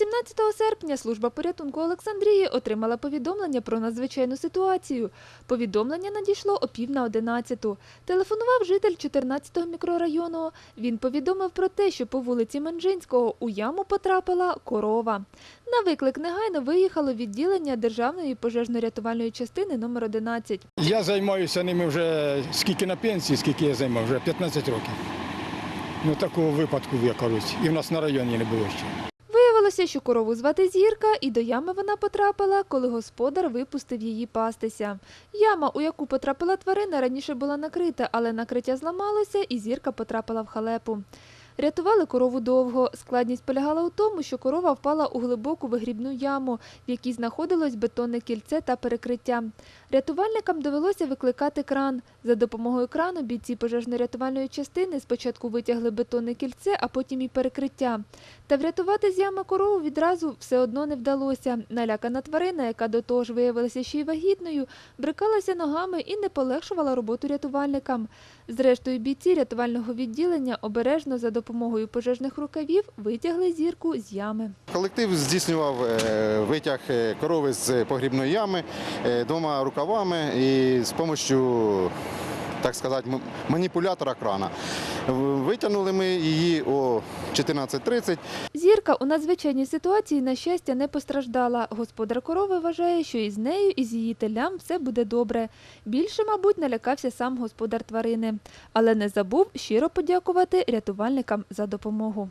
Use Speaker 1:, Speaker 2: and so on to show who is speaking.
Speaker 1: 18 серпня служба порятунку Олександрії отримала повідомлення про надзвичайну ситуацію. Повідомлення надійшло о пів на одинадцяту. Телефонував житель 14-го мікрорайону. Він повідомив про те, що по вулиці Менжинського у яму потрапила корова. На виклик негайно виїхало відділення Державної пожежно-рятувальної частини номер 11.
Speaker 2: Я займаюся ними вже скільки на пенсії, скільки я займав, вже 15 років. Ну такого випадку, як кажуть, і в нас на районі не було ще.
Speaker 1: Виявилося, що корову звати Зірка, і до ями вона потрапила, коли господар випустив її пастися. Яма, у яку потрапила тварина, раніше була накрита, але накриття зламалося, і зірка потрапила в халепу. Рятували корову довго. Складність полягала у тому, що корова впала у глибоку вигрібну яму, в якій знаходилось бетонне кільце та перекриття. Рятувальникам довелося викликати кран. За допомогою крану бійці пожежно-рятувальної частини спочатку витягли бетонне кільце, а потім і перекриття. Та врятувати з ями корову відразу все одно не вдалося. Налякана тварина, яка до того ж виявилася ще й вагітною, брикалася ногами і не полегшувала роботу рятувальникам. Зрештою, бійці рятувального відділення обережно за допомогою пожежних рукавів витягли зірку з ями.
Speaker 3: Колектив здійснював е, витяг е, корови з погрібної ями е, двома рукавами і з допомогою, так сказати, маніпулятора крана. Витягнули ми її о 14.30.
Speaker 1: Зірка у надзвичайній ситуації, на щастя, не постраждала. Господар корови вважає, що із нею, і з її телям все буде добре. Більше, мабуть, налякався сам господар тварини. Але не забув щиро подякувати рятувальникам за допомогу.